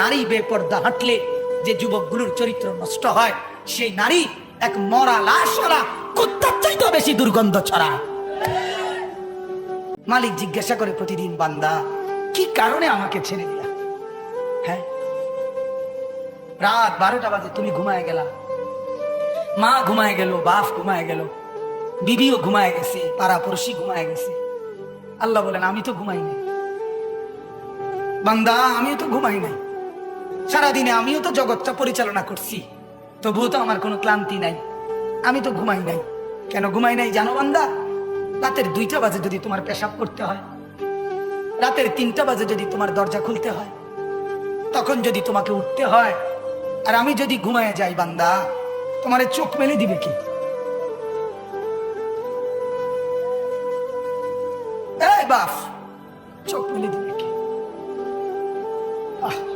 নারী বেপর্দা হাঁটলে যে যুবকগুলোর চরিত্র নষ্ট হয়, সেই নারী এক মরা লাশ ওরা কুত্তার চাইতে বেশি দুর্গন্ধ ছড়ায়। মালিক জিজ্ঞাসা করে প্রতিদিন, বান্দা, কি কারণে আমাকে ছেড়ে দিলা? হ্যাঁ রাত বারোটা বাজে, তুমি ঘুমায় গেলা। মা ঘুমায় গেল, বাপ ঘুমায় গেল, বিবিও ঘুমায় গেছে, পাড়াপড়শি ঘুমায় গেছে। আল্লাহ বলেন, আমি তো ঘুমাই নাই। বান্দা, আমিও তো ঘুমাই নাই। সারাদিনে আমিও তো জগৎটা পরিচালনা করছি। তবুও তো আমার কোনো ক্লান্তি নাই। আমি তো ঘুমাই নাই। কেন ঘুমাই নাই জানো বান্দা? রাতের দুইটা বাজে যদি তোমার পেশাব করতে হয়, রাতের তিনটা বাজে যদি তোমার দরজা খুলতে হয়, তখন যদি তোমাকে উঠতে হয়, আর আমি যদি ঘুমায় যাই বান্দা, তোমার চোখ মেলে দিবে কি? চোখ মেলে দিবে কি? আহ!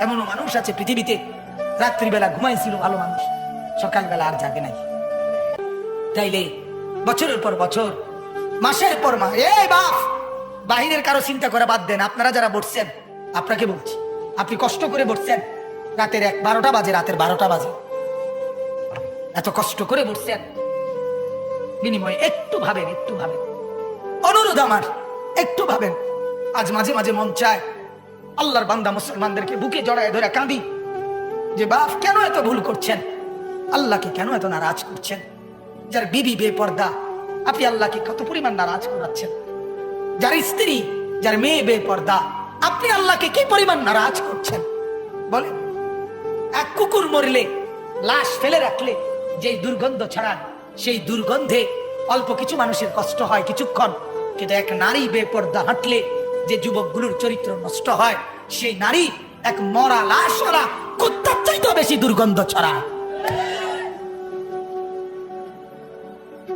এমনও মানুষ আছে পৃথিবীতে। রাত্রিবেলা ঘুমাইছিল ভালো মানুষ। সকালবেলা আর জাগে নাই। তাইলে বছরের পর বছর, মাসের পর মাস, এই বাপ! বাহিরের কারও চিন্তা করে বাদ দেন, আপনারা যারা বসছেন, আপনাকে বলছি, আপনি কষ্ট করে বসছেন, রাতের এক বারোটা বাজে, রাতের বারোটা বাজে। এত কষ্ট করে বসছেন, বিনিময়ে একটু ভাবেন একটু ভাবেন। অনুরোধ আমার, একটু ভাবেন। আজ মাঝে মাঝে মন চায় আল্লাহর বান্দা মুসলমানদেরকে বুকে জড়ায় ধরে কাঁদি। যে বাপ, কেন এত ভুল করছেন? আল্লাহকে কেন এত নারাজ করছেন? যার বিবি বেপর্দা, আপনি আল্লাহকে কত পরিমাণ নারাজ করাচ্ছেন? যার স্ত্রী, যার মেয়ে বেপর্দা, আপনি আল্লাহকে কি পরিমাণ নারাজ করছেন? বলে এক কুকুর মরলে, লাশ ফেলে রাখলে যে দুর্গন্ধ ছড়ায়, সেই দুর্গন্ধে অল্প কিছু মানুষের কষ্ট হয় কিছুক্ষণ, কিন্তু এক নারী বেপর্দা হাঁটলে যে যুবকগুলোর চরিত্র নষ্ট হয়, সেই নারী এক মরা লাশ ওরা কুত্তার চাইতে বেশি দুর্গন্ধ ছড়ায়।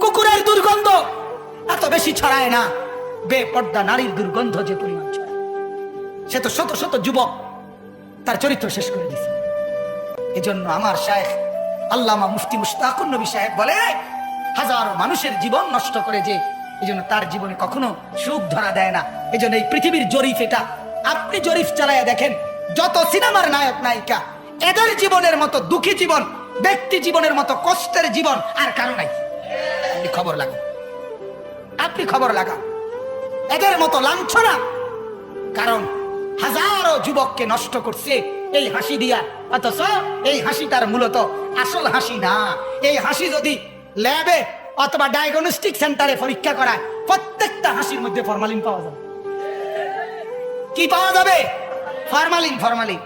কুকুরের দুর্গন্ধ এত বেশি ছড়ায় না, বেপর্দা নারীর দুর্গন্ধ যে পরিমাণ ছড়ায়। সে তো শত শত যুবক তার চরিত্র শেষ করে দিছে এজন্য আমার শায়েখ আল্লামা মুফতি মুশতাকুর নবী সাহেব বলে, হাজারো মানুষের জীবন নষ্ট করে যে এজন্য তার জীবনে কখনো সুখ ধরা দেয় না। এজন্য এই পৃথিবীর জরিফ এটা। আপনি জরিফ চালায়া দেখেন, যত সিনেমার নায়ক, নায়িকা, এদের জীবনের মতো দুঃখী জীবন, ব্যক্তি জীবনের মতো কষ্টের জীবন আর কারও নাই। আপনি খবর লাগান আপনি খবর লাগা এদের মতো লাঞ্ছনা। কারণ হাজারো যুবককে নষ্ট করছে এই হাসি দিয়া। অথচ এই হাসিটার মূলত আসল হাসি না। এই হাসি যদি ল্যাবে অথবা ডায়াগনস্টিক সেন্টারে পরীক্ষা করায় প্রত্যেকটা হাসির মধ্যে ফরমালিন পাওয়া যাবে। কি পাওয়া যাবে? Formalin formalin